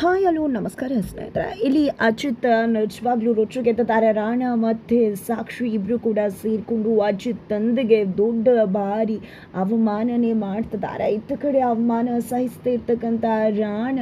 Hi, hello, ನಮಸ್ಕಾರ ಸ್ನೇಹಿತರೆ. ಇಲ್ಲಿ ಅಜಿತ್ ನಿಜವಾಗ್ಲೂ ರೊಚ್ಚಿಗೆದ್ದಾರೆ ರಾಣ ಮತ್ತು ಸಾಕ್ಷಿ ಇಬ್ಬರು ಕೂಡ ಸೇರಿಕೊಂಡು ಅಜಿತ್ ತಂದೆಗೆ ದೊಡ್ಡ ಬಾರಿ ಅವಮಾನನೇ ಮಾಡ್ತಿದ್ದಾರೆ. ಇತ್ತ ಕಡೆ ಅವಮಾನ ಸಹಿಸ್ತಾ ಇರ್ತಕ್ಕಂಥ ರಾಣ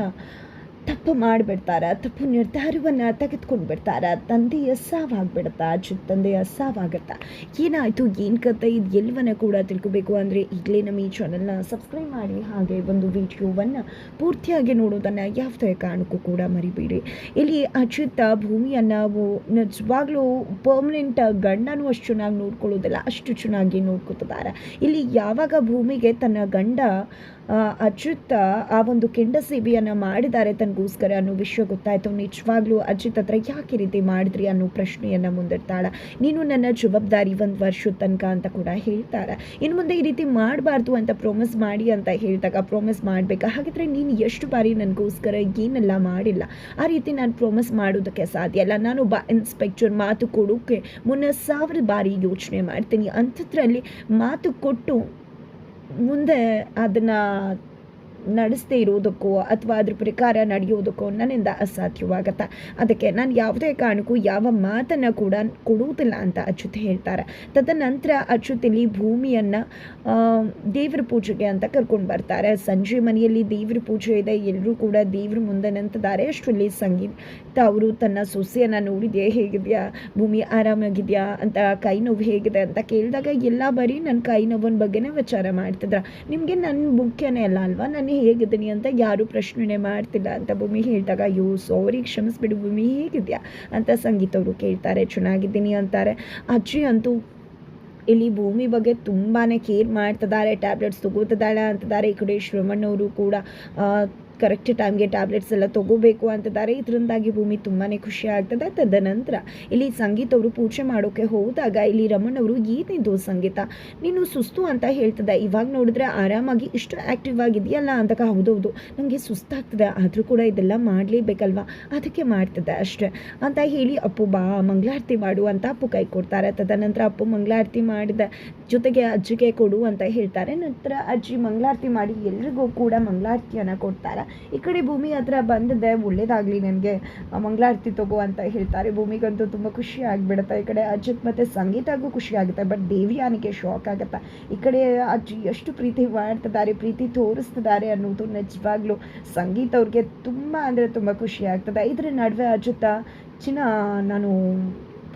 ತಪ್ಪು ಮಾಡಿಬಿಡ್ತಾರೆ, ತಪ್ಪು ನಿರ್ಧಾರವನ್ನು ತೆಗೆದುಕೊಂಡು ಬಿಡ್ತಾರೆ, ತಂದೆಯ ಸಾವಾಗ್ಬಿಡುತ್ತೆ ಅಜಿತ್ ತಂದೆಯ ಸಾವಾಗತ್ತೆ? ಏನಾಯಿತು? ಏನು ಕತೆ? ಇದು ಎಲ್ಲವನ್ನ ಕೂಡ ತಿಳ್ಕೊಬೇಕು ಅಂದರೆ ಈಗಲೇ ನಮ್ಮ ಈ ಚಾನಲ್ನ ಸಬ್ಸ್ಕ್ರೈಬ್ ಮಾಡಿ, ಹಾಗೆ ಒಂದು ವಿಡಿಯೋವನ್ನು ಪೂರ್ತಿಯಾಗಿ ನೋಡೋದನ್ನು ಯಾವುದೇ ಕಾರಣಕ್ಕೂ ಕೂಡ ಮರಿಬೇಡಿ. ಇಲ್ಲಿ ಅಚ್ಯುತ ಭೂಮಿಯನ್ನು ನಿಜವಾಗ್ಲೂ ಪರ್ಮನೆಂಟ್ ಗಂಡನೂ ಅಷ್ಟು ಚೆನ್ನಾಗಿ ನೋಡ್ಕೊಳ್ಳೋದಿಲ್ಲ, ಅಷ್ಟು ಚೆನ್ನಾಗಿ ನೋಡ್ಕೊತಿದ್ದಾರೆ ಇಲ್ಲಿ ಯಾವಾಗ ಭೂಮಿಗೆ ತನ್ನ ಗಂಡ ಅಜಿತ್ ಆ ಒಂದು ಕೆಂಡ ಸೇವೆಯನ್ನು ಮಾಡಿದ್ದಾರೆ. ತನಗೋಸ್ಕರ ಅನ್ನೋ ವಿಷಯ ಗೊತ್ತಾಯಿತು. ನಿಜವಾಗ್ಲೂ ಅಜಿತ್ ಹತ್ರ ಯಾಕೆ ರೀತಿ ಮಾಡಿದ್ರಿ ಅನ್ನೋ ಪ್ರಶ್ನೆಯನ್ನು ಮುಂದಿಡ್ತಾಳೆ. ನೀನು ನನ್ನ ಜವಾಬ್ದಾರಿ ಒಂದು ವರ್ಷದ ತನಕ ಅಂತ ಕೂಡ ಹೇಳ್ತಾರೆ ಇನ್ನು ಮುಂದೆ ಈ ರೀತಿ ಮಾಡಬಾರ್ದು ಅಂತ ಪ್ರಾಮಿಸ್ ಮಾಡಿ ಅಂತ ಹೇಳಿದಾಗ ಪ್ರಾಮಿಸ್ ಮಾಡಬೇಕಾ? ಹಾಗಿದ್ರೆ ನೀನು ಎಷ್ಟು ಬಾರಿ ನನಗೋಸ್ಕರ ಏನೆಲ್ಲ ಮಾಡಿಲ್ಲ, ಆ ರೀತಿ ನಾನು ಪ್ರಾಮಿಸ್ ಮಾಡೋದಕ್ಕೆ ಸಾಧ್ಯ ಅಲ್ಲ ನಾನು ಬಾ ಇನ್ಸ್ಪೆಕ್ಟರ್ ಮಾತು ಕೊಡೋಕ್ಕೆ ಮುನ್ನ ಸಾವಿರ ಬಾರಿ ಯೋಚನೆ ಮಾಡ್ತೀನಿ. ಅಂಥದ್ರಲ್ಲಿ ಮಾತು ಕೊಟ್ಟು ಮುಂದೆ ಅದನ್ನು ನಡೆಸದೇ ಇರೋದಕ್ಕೋ ಅಥವಾ ಅದ್ರ ಪ್ರಕಾರ ನಡೆಯೋದಕ್ಕೋ ನನ್ನಿಂದ ಅಸಾಧ್ಯವಾಗತ್ತೆ? ಅದಕ್ಕೆ ನಾನು ಯಾವುದೇ ಕಾರಣಕ್ಕೂ ಯಾವ ಮಾತನ್ನು ಕೂಡ ಕೊಡುವುದಿಲ್ಲ ಅಂತ ಅಚ್ಯುತ್ ಹೇಳ್ತಾರೆ. ತದನಂತರ ಅಚ್ಯುತ್ ಇಲ್ಲಿ ಭೂಮಿಯನ್ನು ದೇವರ ಪೂಜೆಗೆ ಅಂತ ಕರ್ಕೊಂಡು ಬರ್ತಾರೆ. ಸಂಜೆ ಮನೆಯಲ್ಲಿ ದೇವ್ರ ಪೂಜೆ ಇದೆ. ಎಲ್ಲರೂ ಕೂಡ ದೇವ್ರ ಮುಂದೆ ನಿಂತಿದ್ದಾರೆ. ಅಷ್ಟರಲ್ಲಿ ಸಂಗೀತ ಅವರು ತನ್ನ ಸೊಸೆಯನ್ನು ನೋಡಿದೆಯಾ? ಹೇಗಿದೆಯಾ? ಭೂಮಿ ಆರಾಮಾಗಿದೆಯಾ? ಅಂತ ಕೈ ನೋವು ಹೇಗಿದೆ ಅಂತ ಕೇಳಿದಾಗ, ಎಲ್ಲ ಬರೀ ನನ್ನ ಕೈ ನೋವಿನ ಬಗ್ಗೆನೇ ವಿಚಾರ ಮಾಡ್ತಿದ್ರ. ನಿಮಗೆ ನನ್ನ ಮುಖ್ಯನೇ ಅಲ್ಲ ಅಲ್ವಾ? ನಾನು ಹೇಗಿದ್ದೀನಿ ಅಂತ ಯಾರೂ ಪ್ರಶ್ನೆ ಮಾಡ್ತಿಲ್ಲ ಅಂತ ಭೂಮಿ ಹೇಳಿದಾಗ, ಅಯ್ಯೋ ಸಾರಿ ಕ್ಷಮಿಸ್ಬಿಡು ಭೂಮಿ, ಹೇಗಿದೆಯಾ? ಅಂತ ಸಂಗೀತ ಅವರು ಕೇಳ್ತಾರೆ. ಚೆನ್ನಾಗಿದ್ದೀನಿ ಅಂತಾರೆ. ಅಜ್ಜಿ ಅಂತೂ, ಇಲ್ಲಿ ಭೂಮಿ ಬಗ್ಗೆ ತುಂಬಾ ಕೇರ್ ಮಾಡ್ತಿದ್ದಾರೆ, ಟ್ಯಾಬ್ಲೆಟ್ಸ್ ತಗೋತಿದ್ದಾಳೆ ಅಂತಿದ್ದಾರೆ. ಈ ಕಡೆ ಶ್ರಮಣ್ಣವರು ಕೂಡ ಕರೆಕ್ಟ್ ಟೈಮ್ಗೆ ಟ್ಯಾಬ್ಲೆಟ್ಸ್ ಎಲ್ಲ ತಗೋಬೇಕು ಅಂತಿದ್ದಾರೆ. ಇದರಿಂದಾಗಿ ಭೂಮಿ ತುಂಬಾ ಖುಷಿ ಆಗ್ತದೆ. ತದನಂತರ ಇಲ್ಲಿ ಸಂಗೀತ ಅವರು ಪೂಜೆ ಮಾಡೋಕ್ಕೆ ಹೋದಾಗ ಇಲ್ಲಿ ರಮಣ್ ಅವರು, ಏನಿದು ಸಂಗೀತ? ನೀನು ಸುಸ್ತು ಅಂತ ಹೇಳ್ತದೆ. ಇವಾಗ ನೋಡಿದ್ರೆ ಆರಾಮಾಗಿ ಇಷ್ಟು ಆ್ಯಕ್ಟಿವ್ ಆಗಿದೆಯಲ್ಲ ಅಂದಾಗ ಹೌದೌದು. ನನಗೆ ಸುಸ್ತಾಗ್ತದೆ. ಆದರೂ ಕೂಡ ಇದೆಲ್ಲ ಮಾಡಲೇಬೇಕಲ್ವಾ? ಅದಕ್ಕೆ ಮಾಡ್ತದೆ ಅಷ್ಟೇ. ಅಂತ ಹೇಳಿ ಅಪ್ಪು, ಬಾ, ಮಂಗಳಾರತಿ ಮಾಡು ಅಂತ ಅಪ್ಪು ಕೈ ಕೊಡ್ತಾರೆ. ತದನಂತರ ಅಪ್ಪು ಮಂಗಳಾರತಿ ಮಾಡಿದ. ಜೊತೆಗೆ ಅಜ್ಜಿಗೆ ಕೊಡು ಅಂತ ಹೇಳ್ತಾರೆ. ನಂತರ ಅಜ್ಜಿ ಮಂಗಳಾರತಿ ಮಾಡಿ ಎಲ್ರಿಗೂ ಕೂಡ ಮಂಗಳಾರತಿಯನ್ನು ಕೊಡ್ತಾರೆ. ಈ ಕಡೆ ಭೂಮಿ ಹತ್ರ ಬಂದಿದೆ, ಒಳ್ಳೇದಾಗಲಿ ನನಗೆ. ಮಂಗಳಾರತಿ ತಗೋ ಅಂತ ಹೇಳ್ತಾರೆ. ಭೂಮಿಗಂತೂ ತುಂಬ ಖುಷಿ ಆಗಿಬಿಡುತ್ತೆ. ಈ ಕಡೆ ಅಜಿತ್ ಮತ್ತು ಸಂಗೀತಗೂ ಖುಷಿ ಆಗುತ್ತೆ ಬಟ್ ದೇವಿಯಾನಿಗೆ ಶಾಕ್ ಆಗುತ್ತೆ. ಈ ಕಡೆ ಅಜ್ಜಿ ಎಷ್ಟು ಪ್ರೀತಿ ಮಾಡ್ತಿದ್ದಾರೆ, ಪ್ರೀತಿ ತೋರಿಸ್ತಿದ್ದಾರೆ ಅನ್ನೋದು ನಿಜವಾಗ್ಲೂ. ಸಂಗೀತ ಅವ್ರಿಗೆ ತುಂಬ ಅಂದರೆ ತುಂಬ ಖುಷಿ ಆಗ್ತದೆ. ಇದ್ರ ನಡುವೆ ಅಜಿತ, ಚಿನ್ನ, ನಾನು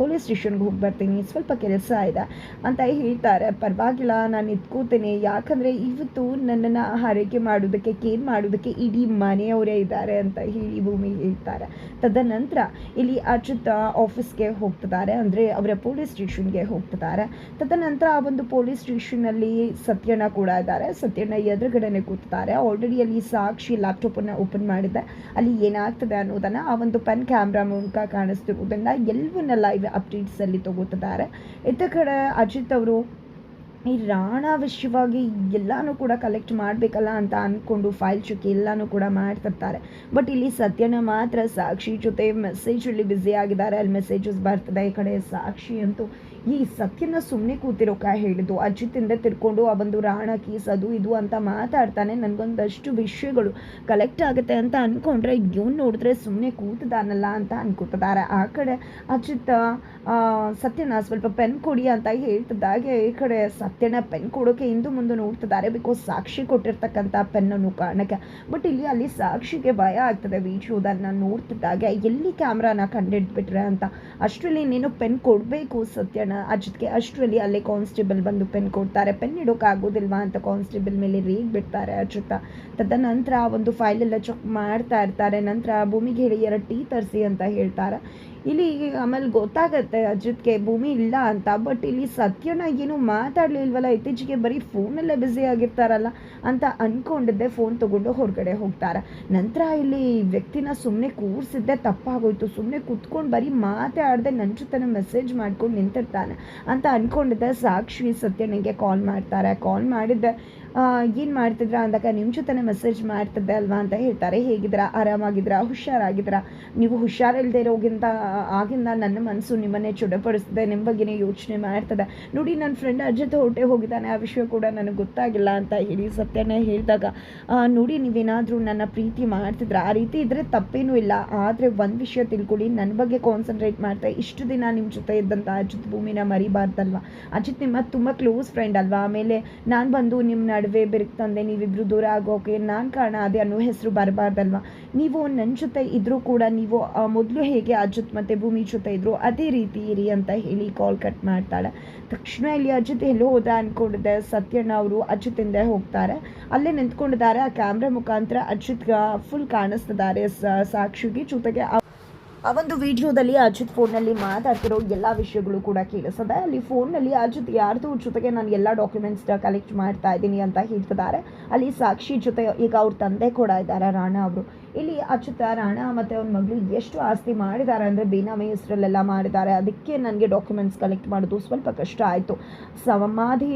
ಪೊಲೀಸ್ ಸ್ಟೇಷನ್ಗೆ ಹೋಗಿ ಬರ್ತೀನಿ ಸ್ವಲ್ಪ ಕೆಲಸ ಇದೆ ಅಂತ ಹೇಳ್ತಾರೆ. ಪರವಾಗಿಲ್ಲ, ನಾನು ಇದ್ಕೋತೀನಿ ಯಾಕಂದರೆ ಇವತ್ತು ನನ್ನನ್ನು ಆರೈಕೆ ಮಾಡೋದಕ್ಕೆ ಕೇರ್ ಮಾಡೋದಕ್ಕೆ ಇಡೀ ಮನೆಯವರೇ ಇದ್ದಾರೆ ಅಂತ ಹೇಳಿ ಭೂಮಿ ಹೇಳ್ತಾರೆ. ತದನಂತರ ಇಲ್ಲಿ ಅಚ್ಯುತ ಆಫೀಸ್ಗೆ ಹೋಗ್ತಿದ್ದಾರೆ, ಅಂದರೆ ಅವರ ಪೊಲೀಸ್ ಸ್ಟೇಷನ್ಗೆ ಹೋಗ್ತಿದ್ದಾರೆ. ತದನಂತರ ಆ ಒಂದು ಪೊಲೀಸ್ ಸ್ಟೇಷನಲ್ಲಿ ಸತ್ಯಣ್ಣ ಕೂಡ ಇದ್ದಾರೆ. ಸತ್ಯಣ್ಣ ಎದುರುಗಡೆನೆ ಕೂತಿದ್ದಾರೆ. ಆಲ್ರೆಡಿ ಅಲ್ಲಿ ಸಾಕ್ಷಿ ಲ್ಯಾಪ್ಟಾಪನ್ನು ಓಪನ್ ಮಾಡಿದ್ದೆ. ಅಲ್ಲಿ ಏನಾಗ್ತದೆ ಅನ್ನೋದನ್ನು ಆ ಒಂದು ಪೆನ್ ಕ್ಯಾಮ್ರಾ ಮೂಲಕ ಕಾಣಿಸ್ತಿರುವುದನ್ನು ಎಲ್ಲವನ್ನ ಲೈವ್ ಅಪ್ಡೇಟ್ಸಲ್ಲಿ ತಗೋತಿದ್ದಾರೆ. ಇತ್ತ ಕಡೆ ಅಜಿತ್ ಅವರು, ಈ ರಾಣ ವಿಷಯವಾಗಿ ಎಲ್ಲನೂ ಕೂಡ ಕಲೆಕ್ಟ್ ಮಾಡಬೇಕಲ್ಲ ಅಂತ ಅಂದ್ಕೊಂಡು ಫೈಲ್ ಚುಕ್ಕಿ ಎಲ್ಲಾನು ಕೂಡ ಮಾಡ್ತಿರ್ತಾರೆ. ಬಟ್ ಇಲ್ಲಿ ಸತ್ಯನ ಮಾತ್ರ ಸಾಕ್ಷಿ ಜೊತೆ ಮೆಸೇಜಲ್ಲಿ ಬ್ಯುಸಿ ಆಗಿದ್ದಾರೆ. ಅಲ್ಲಿ ಮೆಸೇಜಸ್ ಬರ್ತದೆ ಈ ಕಡೆ ಸಾಕ್ಷಿ ಅಂತೂ. ಈ ಸತ್ಯನ ಸುಮ್ಮನೆ ಕೂತಿರೋಕ ಹೇಳಿದ್ದು. ಅಜಿತಿಂದ ತಿರ್ಕೊಂಡು ಆ ಒಂದು ರಾಣ ಕೀಸ್ ಅದು ಇದು ಅಂತ ಮಾತಾಡ್ತಾನೆ. ನನಗೊಂದಷ್ಟು ವಿಷಯಗಳು ಕಲೆಕ್ಟ್ ಆಗುತ್ತೆ ಅಂತ ಅಂದ್ಕೊಂಡ್ರೆ ಇವನು ನೋಡಿದ್ರೆ ಸುಮ್ಮನೆ ಕೂತಿದಾನಲ್ಲ ಅಂತ ಅನ್ಕೋತಿದ್ದಾರೆ ಆ ಕಡೆ ಅಜಿತ್ ಸತ್ಯನ ಸ್ವಲ್ಪ ಪೆನ್ ಕೊಡಿ ಅಂತ ಹೇಳ್ತಿದ್ದಾಗೆ. ಈ ಕಡೆ ಸತ್ಯನ ಪೆನ್ ಕೊಡೋಕೆ ಹಿಂದೂ ಮುಂದೆ ನೋಡ್ತಿದ್ದಾರೆ ಬಿಕಾಸ್ ಸಾಕ್ಷಿ ಕೊಟ್ಟಿರ್ತಕ್ಕಂಥ ಪೆನ್ನನ್ನು ಕಾರಣಕ್ಕೆ. ಬಟ್ ಇಲ್ಲಿ ಅಲ್ಲಿ ಸಾಕ್ಷಿಗೆ ಭಯ ಆಗ್ತದೆ ವಿಡಿಯೋದನ್ನ ನೋಡ್ತಿದ್ದಾಗೆ. ಎಲ್ಲಿ ಕ್ಯಾಮ್ರಾನ ಕಂಡಿಡ್ಬಿಟ್ರೆ ಅಂತ. ಅಷ್ಟರಲ್ಲಿ ನೀನು ಪೆನ್ ಕೊಡಬೇಕು ಸತ್ಯನ. ಅಜಿತ್ಗೆ ಅಷ್ಟರಲ್ಲಿ ಅಲ್ಲೇ ಕಾನ್ಸ್ಟೇಬಲ್ ಬಂದು ಪೆನ್ ಕೊಡ್ತಾರೆ. ಪೆನ್ ಇಡೋಕ್ಕಾಗೋದಿಲ್ವಾ ಅಂತ ಕಾನ್ಸ್ಟೇಬಲ್ ಮೇಲೆ ರೇಗ್ ಬಿಡ್ತಾರೆ ಅಜಿತ. ತದನಂತರ ಆ ಒಂದು ಫೈಲ್ ಎಲ್ಲ ಚೆಕ್ ಮಾಡ್ತಾ ಇರ್ತಾರೆ. ನಂತರ ಭೂಮಿಗೆ ಹೇಳಿ ಎರಡು ಟೀ ತರಿಸಿ ಅಂತ ಹೇಳ್ತಾರೆ. ಇಲ್ಲಿ ಆಮೇಲೆ ಗೊತ್ತಾಗತ್ತೆ ಅಜಿತ್ಗೆ, ಭೂಮಿ ಇಲ್ಲ ಅಂತ ಬಟ್ ಇಲ್ಲಿ ಸತ್ಯನ ಏನು ಮಾತಾಡ್ಲಿಲ್ವಲ್ಲ, ಇತ್ತೀಚೆಗೆ ಬರೀ ಫೋನಲ್ಲೇ ಬ್ಯುಸಿ ಆಗಿರ್ತಾರಲ್ಲ ಅಂತ ಅನ್ಕೊಂಡಿದ್ದೆ ಫೋನ್ ತಗೊಂಡು ಹೊರಗಡೆ ಹೋಗ್ತಾರೆ. ನಂತರ ಇಲ್ಲಿ ವ್ಯಕ್ತಿನ ಸುಮ್ಮನೆ ಕೂರಿಸಿದ್ದೆ, ತಪ್ಪಾಗೋಯ್ತು. ಸುಮ್ಮನೆ ಕುತ್ಕೊಂಡು ಬರೀ ಮಾತೇ ಆಡದೆ ನನ್ನ ಜೊತೆ ಮೆಸೇಜ್ ಮಾಡ್ಕೊಂಡು ನಿಂತಿರ್ತಾನೆ ಅಂತ ಅನ್ಕೊಂಡಿದ್ದೆ. ಸಾಕ್ಷಿ ಸತ್ಯನಿಗೆ ಕಾಲ್ ಮಾಡ್ತಾರೆ. ಕಾಲ್ ಮಾಡಿದ್ದೆ ಏನು ಮಾಡ್ತಿದ್ರ ಅಂದಾಗ ನಿಮ್ಮ ಜೊತೆನೇ ಮೆಸೇಜ್ ಮಾಡ್ತಿದ್ದೆ ಅಲ್ವಾ ಅಂತ ಹೇಳ್ತಾರೆ. ಹೇಗಿದ್ರ ಆರಾಮಾಗಿದ್ರ ಹುಷಾರಾಗಿದ್ರ ನೀವು ಹುಷಾರಿಲ್ಲದೆ ಇರೋಗಿಂತ, ಆಗಿಂದ ನನ್ನ ಮನಸ್ಸು ನಿಮ್ಮನ್ನೇ ಚುಡಪಡಿಸ್ತಿದೆ ನಿಮ್ಮ ಬಗ್ಗೆನೇ ಯೋಚನೆ ಮಾಡ್ತದೆ. ನೋಡಿ ನನ್ನ ಫ್ರೆಂಡ್ ಅಜ್ಜತೆ ಹೊಟ್ಟೆ ಹೋಗಿದ್ದಾನೆ, ಆ ವಿಷಯ ಕೂಡ ನನಗೆ ಗೊತ್ತಾಗಿಲ್ಲ ಅಂತ ಹೇಳಿ ಸತ್ಯನೇ ಹೇಳಿದಾಗ ನೋಡಿ, ನೀವೇನಾದರೂ ನನ್ನ ಪ್ರೀತಿ ಮಾಡ್ತಿದ್ರ? ಆ ರೀತಿ ಇದ್ದರೆ ತಪ್ಪೇನೂ ಇಲ್ಲ. ಆದರೆ ಒಂದು ವಿಷಯ ತಿಳ್ಕೊಳ್ಳಿ ನನ್ನ ಬಗ್ಗೆ ಕಾನ್ಸಂಟ್ರೇಟ್ ಮಾಡ್ತಾ ಇಷ್ಟು ದಿನ ನಿಮ್ಮ ಜೊತೆ ಇದ್ದಂಥ ಅಜಿತ್ ಭೂಮಿನ ಮರಿಬಾರ್ದಲ್ವಾ? ಅಜಿತ್ ನಿಮ್ಮ ತುಂಬ ಕ್ಲೋಸ್ ಫ್ರೆಂಡ್ ಅಲ್ವಾ? ಆಮೇಲೆ ನಾನು ಬಂದು ನಿಮ್ಮ ನಡುವೆ ಬೆರಕು ತಂದೆ, ನೀವಿಬ್ರು ದೂರ ಆಗೋಕೆ ನಾನು ಕಾರಣ ಅದೇ ಅನ್ನೋ ಹೆಸರು ಬರಬಾರ್ದಲ್ವಾ? ನೀವು ನನ್ನ ಜೊತೆ ಇದ್ದರೂ ಕೂಡ ನೀವು ಮೊದಲು ಹೇಗೆ ಅಜಿತ್ ಮತ್ತು ಭೂಮಿ ಜೊತೆ ಇದ್ದರು ಅದೇ ರೀತಿ ಇರಿ ಅಂತ ಹೇಳಿ ಕಾಲ್ ಕಟ್ ಮಾಡ್ತಾಳೆ. ತಕ್ಷಣ ಇಲ್ಲಿ ಅಜಿತ್ ಎಲ್ಲೋ ಹೋದ ಅಂದ್ಕೊಂಡಿದ್ದೆ ಸತ್ಯಣ್ಣ ಅವರು ಅಜಿತ್ ಹಿಂದೆ ಹೋಗ್ತಾರೆ. ಅಲ್ಲೇ ನಿಂತ್ಕೊಂಡಿದ್ದಾರೆ. ಆ ಕ್ಯಾಮ್ರಾ ಮುಖಾಂತರ ಅಜಿತ್ ಫುಲ್ ಕಾಣಿಸ್ತಿದ್ದಾರೆ. ಸಾಕ್ಷಿಗೆ ಜೊತೆಗೆ ಆ ಒಂದು ವಿಡಿಯೋದಲ್ಲಿ ಅಜಿತ್ ಫೋನ್ನಲ್ಲಿ ಮಾತಾಡ್ತಿರೋ ಎಲ್ಲ ವಿಷಯಗಳು ಕೂಡ ಕೇಳಿಸ್ತದೆ ಅಲ್ಲಿ ಫೋನ್ನಲ್ಲಿ ಅಜಿತ್ ಯಾರ್ದು ಜೊತೆಗೆ ನಾನು ಎಲ್ಲ ಡಾಕ್ಯುಮೆಂಟ್ಸ್ ಕಲೆಕ್ಟ್ ಮಾಡ್ತಾ ಇದ್ದೀನಿ ಅಂತ ಹೇಳ್ತಿದ್ದಾರೆ. ಅಲ್ಲಿ ಸಾಕ್ಷಿ ಜೊತೆ ಈಗ ಅವ್ರ ತಂದೆ ಕೂಡ ಇದ್ದಾರೆ, ರಾಣಾ ಅವರು. ಇಲ್ಲಿ ಅಚ್ಯುತ, ರಾಣ ಮತ್ತು ಅವ್ನ ಮಗಳು ಎಷ್ಟು ಆಸ್ತಿ ಮಾಡಿದ್ದಾರೆ ಅಂದರೆ ಬೇನಾಮಿ ಹೆಸರಲ್ಲೆಲ್ಲ ಮಾಡಿದ್ದಾರೆ. ಅದಕ್ಕೆ ನನಗೆ ಡಾಕ್ಯುಮೆಂಟ್ಸ್ ಕಲೆಕ್ಟ್ ಮಾಡೋದು ಸ್ವಲ್ಪ ಕಷ್ಟ ಆಯಿತು. ಸಮಾಧಿ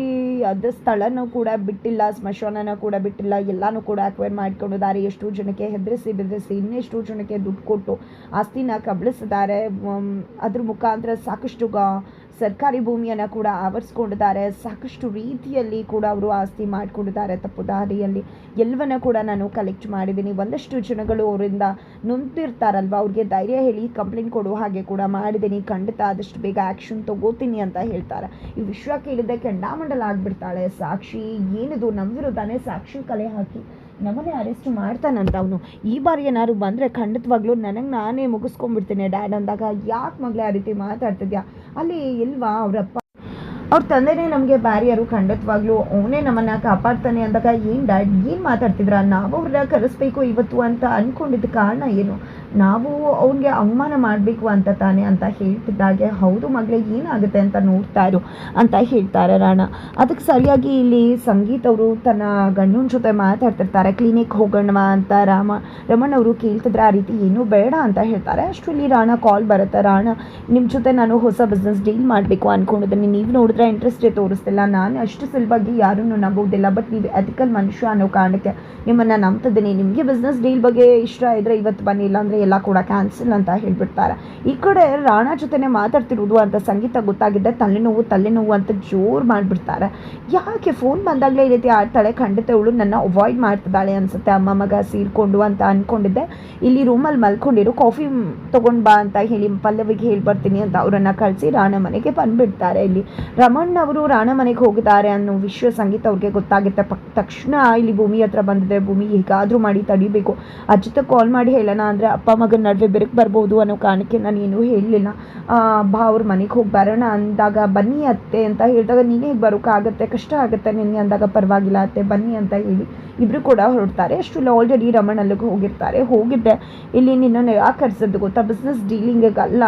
ಅದ ಸ್ಥಳನೂ ಕೂಡ ಬಿಟ್ಟಿಲ್ಲ, ಸ್ಮಶಾನನ ಕೂಡ ಬಿಟ್ಟಿಲ್ಲ. ಎಲ್ಲನೂ ಕೂಡ ಅಕ್ವೈರ್ ಮಾಡ್ಕೊಂಡಿದ್ದಾರೆ. ಎಷ್ಟು ಜನಕ್ಕೆ ಹೆದರಿಸಿ ಬೆದರಿಸಿ ಇನ್ನೆಷ್ಟು ಜನಕ್ಕೆ ದುಡ್ಡು ಕೊಟ್ಟು ಆಸ್ತಿನ ಕಬಳಿಸಿದ್ದಾರೆ. ಅದ್ರ ಮುಖಾಂತರ ಸಾಕಷ್ಟು ಸರ್ಕಾರಿ ಭೂಮಿಯನ್ನು ಕೂಡ ಆವರಿಸ್ಕೊಂಡಿದ್ದಾರೆ. ಸಾಕಷ್ಟು ರೀತಿಯಲ್ಲಿ ಕೂಡ ಅವರು ಆಸ್ತಿ ಮಾಡಿಕೊಂಡಿದ್ದಾರೆ. ತಪ್ಪು ದಾರಿಯಲ್ಲಿ ಎಲ್ಲವನ್ನ ಕೂಡ ನಾನು ಕಲೆಕ್ಟ್ ಮಾಡಿದ್ದೀನಿ ಒಂದಷ್ಟು ಜನಗಳು ಅವರಿಂದ ನುಂತಿರ್ತಾರಲ್ವ ಅವ್ರಿಗೆ ಧೈರ್ಯ ಹೇಳಿ ಕಂಪ್ಲೇಂಟ್ ಕೊಡುವ ಹಾಗೆ ಕೂಡ ಮಾಡಿದ್ದೀನಿ ಖಂಡಿತ ಆದಷ್ಟು ಬೇಗ ಆ್ಯಕ್ಷನ್ ತಗೋತೀನಿ ಅಂತ ಹೇಳ್ತಾರೆ. ಈ ವಿಶ್ವ ಕೇಳಿದ್ದೆ ಕೆಂಡಾಮಂಡಲ ಆಗಿಬಿಡ್ತಾಳೆ. ಸಾಕ್ಷಿ ಏನಿದು? ನಮ್ಮ ಸಾಕ್ಷಿ ಕಲೆ ಹಾಕಿ ನಮ್ಮನ್ನೇ ಅರೆಸ್ಟ್ ಮಾಡ್ತಾನಂತ ಅವನು. ಈ ಬಾರಿ ಏನಾದ್ರು ಬಂದರೆ ಖಂಡಿತವಾಗ್ಲೂ ನನಗೆ ನಾನೇ ಮುಗಿಸ್ಕೊಂಡ್ಬಿಡ್ತೀನಿ. ಡ್ಯಾಡ್ ಅಂದಾಗ ಯಾಕೆ ಮಗಳೇ ಆ ರೀತಿ ಮಾತಾಡ್ತಿದ್ಯಾ? ಅಲ್ಲಿ ಇಲ್ವಾ ಅವರಪ್ಪ? ಅವ್ರ ತಂದೆನೇ ನಮಗೆ ಬ್ಯಾರಿಯರು ಖಂಡಿತವಾಗ್ಲೂ ಅವನೇ ನಮ್ಮನ್ನ ಕಾಪಾಡ್ತಾನೆ ಅಂದಾಗ ಏನು ಡ್ಯಾಡ್, ಏನು ಮಾತಾಡ್ತಿದ್ರ? ನಾವು ಅವ್ರನ್ನ ಕರೆಸ್ಬೇಕು ಇವತ್ತು ಅಂತ ಅಂದ್ಕೊಂಡಿದ್ದ ಕಾರಣ ಏನು? ನಾವು ಅವ್ನಿಗೆ ಅವಮಾನ ಮಾಡಬೇಕು ಅಂತ ತಾನೆ ಅಂತ ಹೇಳ್ತಿದ್ದಾಗೆ ಹೌದು ಮಗಳೇ, ಏನಾಗುತ್ತೆ ಅಂತ ನೋಡ್ತಾ ಇರು ಅಂತ ಹೇಳ್ತಾರೆ ರಾಣ. ಅದಕ್ಕೆ ಸರಿಯಾಗಿ ಇಲ್ಲಿ ಸಂಗೀತ್ ಅವರು ತನ್ನ ಗಂಡನ ಜೊತೆ ಮಾತಾಡ್ತಿರ್ತಾರೆ, ಕ್ಲಿನಿಕ್ ಹೋಗೋಣ ಅಂತ ರಾಮ, ರಮಣ್ ಅವರು ಕೇಳ್ತಿದ್ರೆ ಆ ರೀತಿ, ಏನೂ ಬೇಡ ಅಂತ ಹೇಳ್ತಾರೆ. ಅಷ್ಟರಲ್ಲಿ ರಾಣ ಕಾಲ್ ಬರುತ್ತೆ. ರಾಣ ನಿಮ್ಮ ಜೊತೆ ನಾನು ಹೊಸ ಬಿಸ್ನೆಸ್ ಡೀಲ್ ಮಾಡಬೇಕು ಅಂದ್ಕೊಂಡಿದ್ದೀನಿ ನೀವು ನೋಡಿದ್ರೆ ಇಂಟ್ರೆಸ್ಟೇ ತೋರಿಸ್ತಿಲ್ಲ. ನಾನು ಅಷ್ಟು ಸುಲಭವಾಗಿ ಯಾರನ್ನು ನಂಬೋದಿಲ್ಲ ಬಟ್ ನೀವು ಎಥಿಕಲ್ ಮನುಷ್ಯ ಅನ್ನೋ ಕಾರಣಕ್ಕೆ ನಿಮ್ಮನ್ನು ನಂಬ್ತಿದ್ದೀನಿ. ನಿಮಗೆ ಬಿಸ್ನೆಸ್ ಡೀಲ್ ಬಗ್ಗೆ ಇಷ್ಟ ಇದ್ದರೆ ಇವತ್ತು ಬನ್ನಿ. ಇಲ್ಲಾಂದರೆ ಎಲ್ಲ ಕೂಡ ಕ್ಯಾನ್ಸಲ್ ಅಂತ ಹೇಳ್ಬಿಡ್ತಾರೆ. ಈ ಕಡೆ ರಾಣಾ ಜೊತೆನೇ ಮಾತಾಡ್ತಿರೋದು ಅಂತ ಸಂಗೀತ ಗೊತ್ತಾಗಿದ್ದೆ ತಲೆನೋವು ತಲೆನೋವು ಅಂತ ಜೋರು ಮಾಡಿಬಿಡ್ತಾರೆ. ಯಾಕೆ ಫೋನ್ ಬಂದಾಗಲೇ ಈ ರೀತಿ ಆಡ್ತಾಳೆ? ಖಂಡಿತ ಅವಳು ನನ್ನ ಅವಾಯ್ಡ್ ಮಾಡ್ತಿದ್ದಾಳೆ ಅನ್ಸುತ್ತೆ. ಅಮ್ಮ ಮಗ ಸೀರ್ಕೊಂಡು ಅಂತ ಅಂದ್ಕೊಂಡಿದ್ದೆ ಇಲ್ಲಿ ರೂಮಲ್ಲಿ ಮಲ್ಕೊಂಡಿರು. ಕಾಫಿ ತೊಗೊಂಡು ಬಾ ಅಂತ ಹೇಳಿ ಪಲ್ಲವಿಗೆ ಹೇಳಿ ಬರ್ತೀನಿ ಅಂತ ಅವರನ್ನು ಕಳಿಸಿ ರಾಣ ಮನೆಗೆ ಬಂದುಬಿಡ್ತಾರೆ ಇಲ್ಲಿ. ರಮಣ್ ಅವರು ರಾಣ ಮನೆಗೆ ಹೋಗಿದ್ದಾರೆ ಅನ್ನೋ ವಿಷಯ ಸಂಗೀತ ಅವ್ರಿಗೆ ಗೊತ್ತಾಗುತ್ತೆ. ಪಕ್ ತಕ್ಷಣ ಇಲ್ಲಿ ಭೂಮಿ ಹತ್ರ ಬಂದಿದೆ. ಭೂಮಿ ಹೇಗಾದರೂ ಮಾಡಿ ತಡಿಬೇಕು. ಅಜ್ಜಿತ ಕಾಲ್ ಮಾಡಿ ಹೇಳೋಣ ಅಂದರೆ ಅಪ್ಪ ಮಗನ ನಡುವೆ ಬೆರಕು ಬರ್ಬೋದು ಅನ್ನೋ ಕಾರಣಕ್ಕೆ ನಾನು ಏನೂ ಹೇಳಲಿಲ್ಲ. ಬಾ ಅವ್ರ ಮನೆಗೆ ಹೋಗಿ ಬರೋಣ ಅಂದಾಗ ಬನ್ನಿ ಅತ್ತೆ ಅಂತ ಹೇಳಿದಾಗ ನೀನೇ ಬರೋಕ್ಕಾಗತ್ತೆ ಕಷ್ಟ ಆಗುತ್ತೆ ನಿನ್ನೆ ಅಂದಾಗ ಪರವಾಗಿಲ್ಲ ಅತ್ತೆ, ಬನ್ನಿ ಅಂತ ಹೇಳಿ. ಇಬ್ಬರು ಕೂಡ ಹೊರಡ್ತಾರೆ. ಅಷ್ಟರಲ್ಲಿ ಆಲ್ರೆಡಿ ರಮಣ್ ಹೋಗಿರ್ತಾರೆ. ಹೋಗಿದ್ದೆ. ಇಲ್ಲಿ ನಿನ್ನನ್ನು ಯಾಕೆ ಕರೆಸಿದ್ದು ಗೊತ್ತಾ? ಬಿಸ್ನೆಸ್ ಡೀಲಿಂಗಿಗಲ್ಲ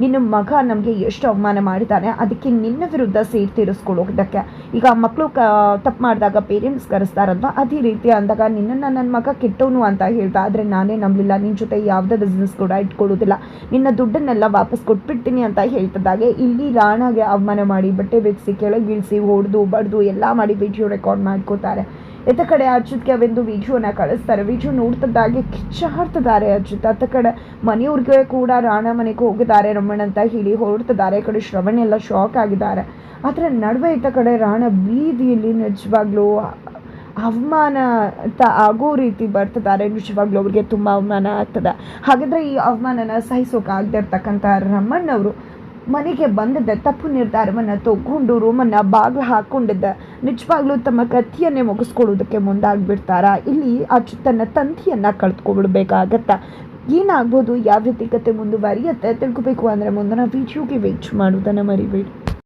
ನಿನ್ನ ಮಗ ನಮಗೆ ಎಷ್ಟು ಅವಮಾನ ಮಾಡಿದ್ದಾನೆ ಅದಕ್ಕೆ ನಿನ್ನ ವಿರುದ್ಧ ಸೇರ್ ತೀರಿಸ್ಕೊಳ್ಳೋದಕ್ಕೆ ಈಗ ಮಕ್ಕಳು ಕ, ತಪ್ಪು ಮಾಡಿದಾಗ ಪೇರೆಂಟ್ಸ್ ಕರೆಸ್ತಾರಲ್ವ ಅದೇ ರೀತಿ ಅಂದಾಗ ನಿನ್ನನ್ನು ನನ್ನ ಮಗ ಕೆಟ್ಟವನು ಅಂತ ಹೇಳ್ತಾ ಆದರೆ ನಾನೇ ನಂಬಲಿಲ್ಲ. ನಿನ್ನ ಜೊತೆ ಯಾವುದೇ ಬಿಸ್ನೆಸ್ ಕೂಡ ಇಟ್ಕೊಳ್ಳೋದಿಲ್ಲ. ನಿನ್ನ ದುಡ್ಡನ್ನೆಲ್ಲ ವಾಪಸ್ ಕೊಟ್ಬಿಡ್ತೀನಿ ಅಂತ ಹೇಳ್ತಿದ್ದಾಗೆ, ಇಲ್ಲಿ ರಾಣಾಗೆ ಅವಮಾನ ಮಾಡಿ ಬಟ್ಟೆ ಬೆಚ್ಚಿ ಕೆಳಗೆ ಇಳಿಸಿ ಹೊಡೆದು, ಬಡ್ದು, ಎಲ್ಲ ಮಾಡಿ ವಿಡಿಯೋ ರೆಕಾರ್ಡ್ ಮಾಡ್ಕೋತಾರೆ. ಎತ್ತ ಕಡೆ ಅಚ್ಯುತ್ಗೆ ಅವೆಂದು ವಿಡಿಯೋನ ಕಳಿಸ್ತಾರೆ. ವಿಡಿಯೋ ನೋಡ್ತಿದ್ದಾಗೆ ಕಿಚ್ಚಾಡ್ತಿದ್ದಾರೆ ಅಚ್ಯುತ್. ಅತ್ತ ಕಡೆ ಮನೆಯವ್ರಿಗೆ ಕೂಡ ರಾಣ ಮನೆಗೆ ಹೋಗಿದ್ದಾರೆ ರಮಣ್ಣ ಅಂತ ಹೇಳಿ ಹೊರಡ್ತಿದ್ದಾರೆ. ಕಡೆ ಶ್ರವಣ್ ಎಲ್ಲ ಶಾಕ್ ಆಗಿದ್ದಾರೆ. ಅದರ ನಡುವೆ ಇತ್ತ ಕಡೆ ರಾಣ ಬೀದಿಯಲ್ಲಿ ನಿಜವಾಗ್ಲೂ ಅವಮಾನ ಅಂತ ಆಗೋ ರೀತಿ ಬರ್ತಿದ್ದಾರೆ. ನಿಜವಾಗ್ಲೂ ಅವ್ರಿಗೆ ತುಂಬ ಅವಮಾನ ಆಗ್ತದೆ. ಹಾಗಿದ್ರೆ ಈ ಅವಮಾನನ ಸಹಿಸೋಕ್ಕಾಗದೇ ಇರ್ತಕ್ಕಂಥ ರಮಣ್ ಅವರು ಮನೆಗೆ ಬಂದಿದ್ದ, ತಪ್ಪು ನಿರ್ಧಾರವನ್ನು ತಗೊಂಡು ರೂಮನ್ನು ಬಾಗಿಲು ಹಾಕ್ಕೊಂಡಿದ್ದ ನಿಜವಾಗ್ಲೂ ತಮ್ಮ ಕಥೆಯನ್ನೇ ಮುಗಿಸ್ಕೊಳ್ಳೋದಕ್ಕೆ ಮುಂದಾಗ್ಬಿಡ್ತಾರ? ಇಲ್ಲಿ ಅಚ್ಚು ತನ್ನ ತಂತಿಯನ್ನು ಕಳೆದುಕೊಬಿಡ್ಬೇಕಾಗತ್ತ ಏನಾಗ್ಬೋದು? ಯಾವ ರೀತಿ ಕತೆ ಮುಂದುವರಿಯತ್ತೆ? ತಿಳ್ಕೊಬೇಕು. ಅಂದರೆ ಮುಂದಿನ ವಿಡಿಯೋಗೆ ವೇಟ್ ಮಾಡೋದನ್ನು ಮರಿಬೇಡಿ.